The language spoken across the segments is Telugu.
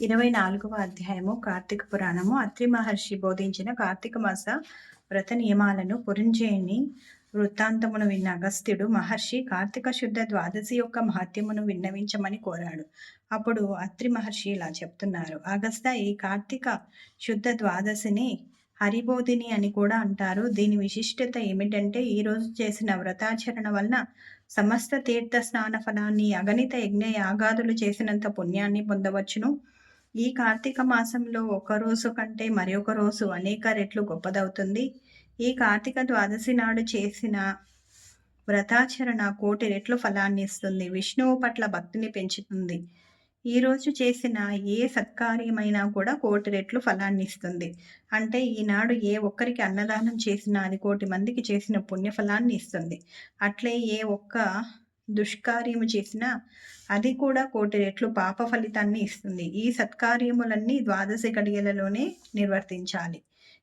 ఇరవై నాలుగవ అధ్యాయము కార్తీక పురాణము. అత్రి మహర్షి బోధించిన కార్తీక మాస వ్రత నియమాలను పురింజేయుని వృత్తాంతమును విన్న అగస్త్యుడు మహర్షి కార్తీక శుద్ధ ద్వాదశి యొక్క మహత్యమును విన్నవించమని కోరాడు. అప్పుడు అత్రి మహర్షి ఇలా చెప్తున్నారు. అగస్త ఈ కార్తీక శుద్ధ ద్వాదశిని హరిబోధిని అని కూడా అంటారు. దీని విశిష్టత ఏమిటంటే ఈరోజు చేసిన వ్రతాచరణ వలన సమస్త తీర్థ స్నాన ఫలాన్ని అగణిత యజ్ఞ యాగాదులు చేసినంత పుణ్యాన్ని పొందవచ్చును. ఈ కార్తీక మాసంలో ఒక రోజు కంటే మరొక రోజు అనేక రెట్లు గొప్పదవుతుంది. ఈ కార్తీక ద్వాదశి నాడు చేసిన వ్రతాచరణ కోటి రెట్లు ఫలాన్ని ఇస్తుంది. విష్ణువు పట్ల భక్తిని పెంచుతుంది. ఈరోజు చేసిన ఏ సత్కార్యమైనా కూడా కోటి రెట్లు ఫలాన్ని ఇస్తుంది. అంటే ఈనాడు ఏ ఒక్కరికి అన్నదానం చేసినా అది కోటి మందికి చేసిన పుణ్యఫలాన్ని ఇస్తుంది. అట్లే ఏ ఒక్క దుష్కార్యము చేసినా అది కూడా కోటి రెట్లు పాప ఫలితాన్ని ఇస్తుంది. ఈ సత్కార్యములన్నీ ద్వాదశి గడియలలోనే నిర్వర్తించాలి.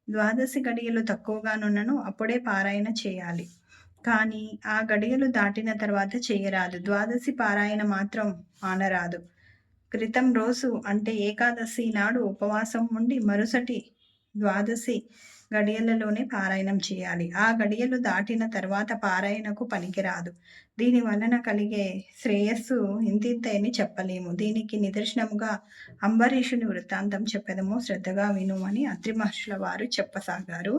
ద్వాదశి గడియలు తక్కువగానున్నను అప్పుడే పారాయణ చేయాలి. కానీ ఆ గడియలు దాటిన తర్వాత చేయరాదు. ద్వాదశి పారాయణ మాత్రం మానరాదు క్రితం రోజు అంటే ఏకాదశి నాడు ఉపవాసం ఉండి మరుసటి ద్వాదశి గడియలలోనే పారాయణం చేయాలి. ఆ గడియలు దాటిన తర్వాత పారాయణకు పనికిరాదు. దీని వలన కలిగే శ్రేయస్సు ఇంతింతని చెప్పలేము. దీనికి నిదర్శనముగా అంబరీషుని వృత్తాంతం చెప్పదము శ్రద్ధగా వినుమని అత్రి మహర్షుల వారు చెప్పసాగారు.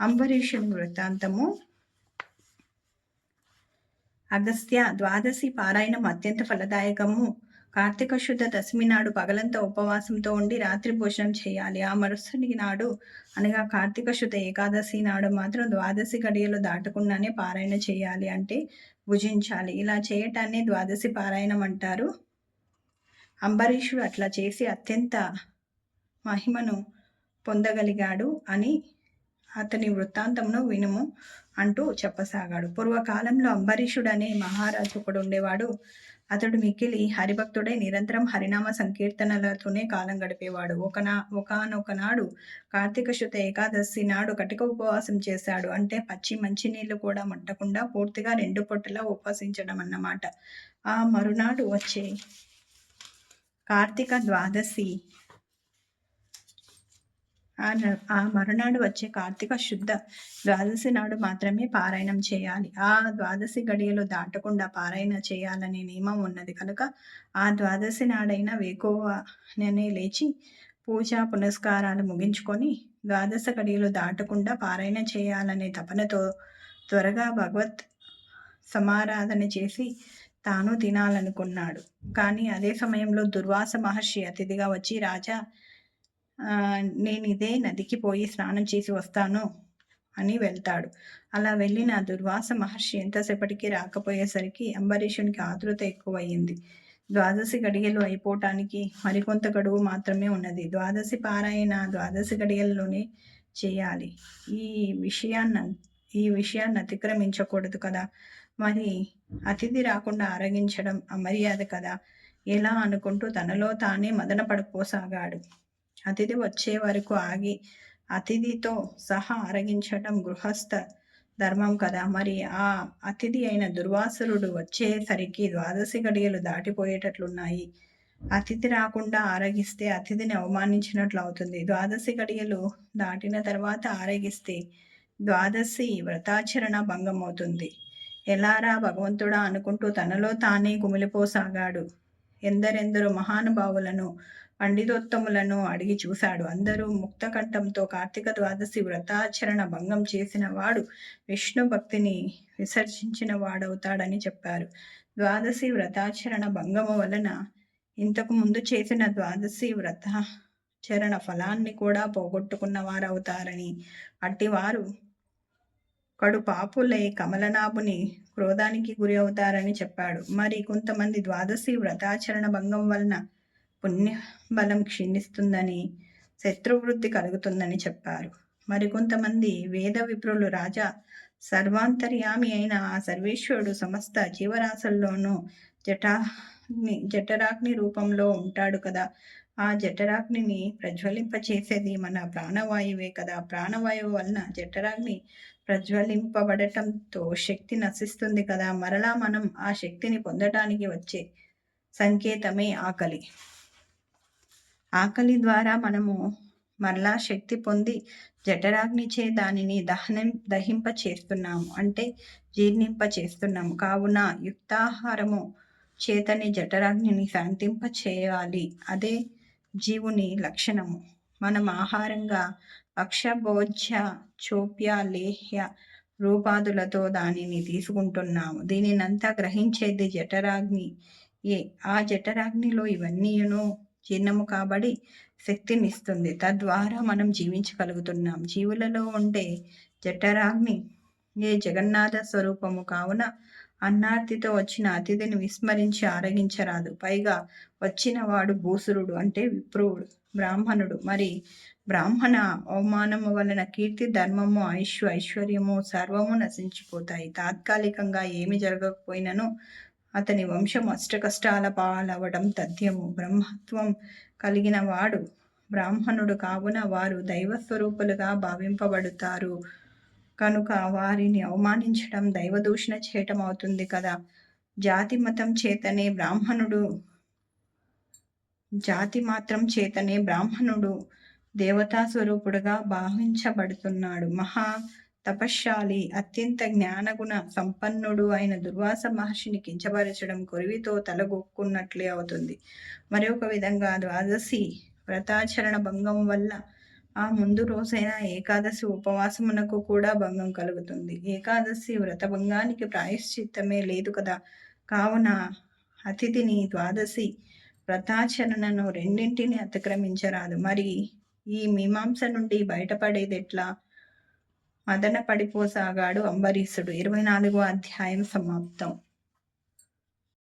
అంబరీషుని వృత్తాంతము అగస్త్య ద్వాదశి పారాయణం అత్యంత ఫలదాయకము. కార్తీక శుద్ధ దశమి నాడు పగలంతా ఉపవాసంతో ఉండి రాత్రి భోజనం చేయాలి. ఆ మరుసటి నాడు అనగా కార్తీక శుద్ధ ఏకాదశి నాడు మాత్రం ద్వాదశి గడియలు దాటకుండానే పారాయణ చేయాలి అంటే భుజించాలి. ఇలా చేయటాన్ని ద్వాదశి పారాయణం అంటారు. అంబరీషుడు అట్లా చేసి అత్యంత మహిమను పొందగలిగాడు అని అతని వృత్తాంతమును వినుము అంటూ చెప్పసాగాడు. పూర్వకాలంలో అంబరీషుడు అనే మహారాజు ఒకడు ఉండేవాడు. అతడు మిక్కిలి హరిభక్తుడై నిరంతరం హరినామ సంకీర్తనలతోనే కాలం గడిపేవాడు. ఒకనా ఒకనొకనాడు కార్తీక శుద్ధ ఏకాదశి నాడు కటిక ఉపవాసం చేశాడు. అంటే పచ్చి మంచినీళ్ళు కూడా ముట్టకుండా పూర్తిగా రెండు పొట్టలా ఉపవసించడం అన్నమాట ఆ మరునాడు వచ్చే కార్తీక ద్వాదశి ఆ ఆ మరునాడు వచ్చే కార్తీక శుద్ధ ద్వాదశి నాడు మాత్రమే పారాయణం చేయాలి. ఆ ద్వాదశి గడియలు దాటకుండా పారాయణ చేయాలనే నియమం ఉన్నది కనుక ఆ ద్వాదశి నాడైనా వేకోవనే లేచి పూజా పునస్కారాలు ముగించుకొని ద్వాదశ గడియలు దాటకుండా పారాయణ చేయాలనే తపనతో త్వరగా భగవత్ సమారాధన చేసి తాను తినాలనుకున్నాడు. కానీ అదే సమయంలో దుర్వాస మహర్షి అతిథిగా వచ్చి రాజా నేను ఇదే నదికి పోయి స్నానం చేసి వస్తాను అని వెళ్తాడు. అలా వెళ్ళిన దుర్వాస మహర్షి ఎంతసేపటికి రాకపోయేసరికి అంబరీషునికి ఆతృత ఎక్కువయ్యింది. ద్వాదశి గడియలు అయిపోవటానికి మరికొంత గడువు మాత్రమే ఉన్నది. ద్వాదశి పారాయణ ద్వాదశి గడియల్లోనే చేయాలి. ఈ విషయాన్ని ఈ విషయాన్ని అతిక్రమించకూడదు కదా. మరి అతిథి రాకుండా ఆరగించడం అమర్యాద కదా. ఎలా అనుకుంటూ తనలో తానే మదన పడిపోసాగాడు అతిథి వచ్చే వరకు ఆగి అతిథితో సహా అరగించటం గృహస్థ ధర్మం కదా. మరి ఆ అతిథి అయిన దుర్వాసురుడు వచ్చేసరికి ద్వాదశి గడియలు దాటిపోయేటట్లున్నాయి. అతిథి రాకుండా ఆరగిస్తే అతిథిని అవమానించినట్లు అవుతుంది. ద్వాదశి గడియలు దాటిన తర్వాత ఆరగిస్తే ద్వాదశి వ్రతాచరణ భంగం అవుతుంది ఎలారా భగవంతుడా అనుకుంటూ తనలో తానే కుమిలిపోసాగాడు. ఎందరెందరో మహానుభావులను పండితోత్తములను అడిగి చూశాడు. అందరూ ముక్తకంఠంతో కార్తీక ద్వాదశి వ్రతాచరణ భంగం చేసిన వాడు విష్ణు భక్తిని విసర్జించిన వాడవుతాడని చెప్పారు. ద్వాదశి వ్రతాచరణ భంగము వలన ఇంతకు ముందు చేసిన ద్వాదశి వ్రతాచరణ ఫలాన్ని కూడా పోగొట్టుకున్న వారవుతారని అట్టివారు కడు పాపులై కమలనాభుని క్రోధానికి గురి అవుతారని చెప్పాడు. మరి కొంతమంది ద్వాదశి వ్రతాచరణ భంగం వలన పుణ్య బలం క్షీణిస్తుందని శత్రువృద్ధి కలుగుతుందని చెప్పారు. మరికొంతమంది వేద విప్రులు రాజా సర్వాంతర్యామి అయిన ఆ సర్వేశ్వరుడు సమస్త జీవరాశుల్లోనూ జటాగ్ని జఠరాగ్ని రూపంలో ఉంటాడు కదా. ఆ జఠరాగ్నిని ప్రజ్వలింపచేసేది మన ప్రాణవాయువే కదా. ప్రాణవాయువు వలన జఠరాగ్ని ప్రజ్వలింపబడటంతో శక్తి నశిస్తుంది కదా. మరలా మనం ఆ శక్తిని పొందటానికి వచ్చే సంకేతమే ఆకలి. ఆకలి ద్వారా మనము మరలా శక్తి పొంది జఠరాగ్నిచే దానిని దహనం దహింప చేస్తున్నాము. అంటే జీర్ణింప చేస్తున్నాము. కావున యుక్తాహారము చేతని జఠరాగ్నిని శాంతింప చేయాలి. అదే జీవుని లక్షణము. మనం ఆహారంగా అక్షభోజ్య చోప్య లేహ్య రూపాదులతో దానిని తీసుకుంటున్నాము. దీనినంతా గ్రహించేది జఠరాగ్ని ఏ ఆ జఠరాగ్నిలో ఇవన్నీను జీర్ణము కాబడి శక్తినిస్తుంది. తద్వారా మనం జీవించగలుగుతున్నాం. జీవులలో ఉండే జఠరాగ్ని ఏ జగన్నాథ స్వరూపము కావున అన్నార్తితో వచ్చిన అతిథిని విస్మరించి ఆరగించరాదు. పైగా వచ్చిన వాడు భూసురుడు అంటే విప్రువుడు బ్రాహ్మణుడు. మరి బ్రాహ్మణ అవమానము వలన కీర్తి ధర్మము ఐశ్వ ఐశ్వర్యము సర్వము నశించిపోతాయి. తాత్కాలికంగా ఏమి జరగకపోయినను అతని వంశం అష్టకష్టాల పాలవడం తథ్యము బ్రహ్మత్వం కలిగిన వాడు బ్రాహ్మణుడు కావున వారు దైవస్వరూపులుగా భావింపబడుతారు. కనుక వారిని అవమానించడం దైవదూషణ చేయటం అవుతుంది కదా? జాతి మతం చేతనే బ్రాహ్మణుడు జాతి మాత్రం చేతనే బ్రాహ్మణుడు దేవతా స్వరూపుడుగా భావించబడుతున్నాడు. మహా తపశ్శాలి అత్యంత జ్ఞానగుణ సంపన్నుడు అయిన దుర్వాస మహర్షిని కించపరచడం కొరివితో తలగొక్కున్నట్లే అవుతుంది. మరొక విధంగా ద్వాదశి వ్రతాచరణ భంగం వల్ల ఆ ముందు రోజైన ఏకాదశి ఉపవాసమునకు కూడా భంగం కలుగుతుంది. ఏకాదశి వ్రతభంగానికి ప్రాయశ్చిత్తమే లేదు కదా. కావున అతిథిని ద్వాదశి వ్రతాచరణను రెండింటిని అతిక్రమించరాదు. మరి ఈ మీమాంస నుండి బయటపడేది ఎట్లా మదన పడిపోసాగాడు అంబరీషుడు. ఇరవై నాలుగో అధ్యాయం సమాప్తం.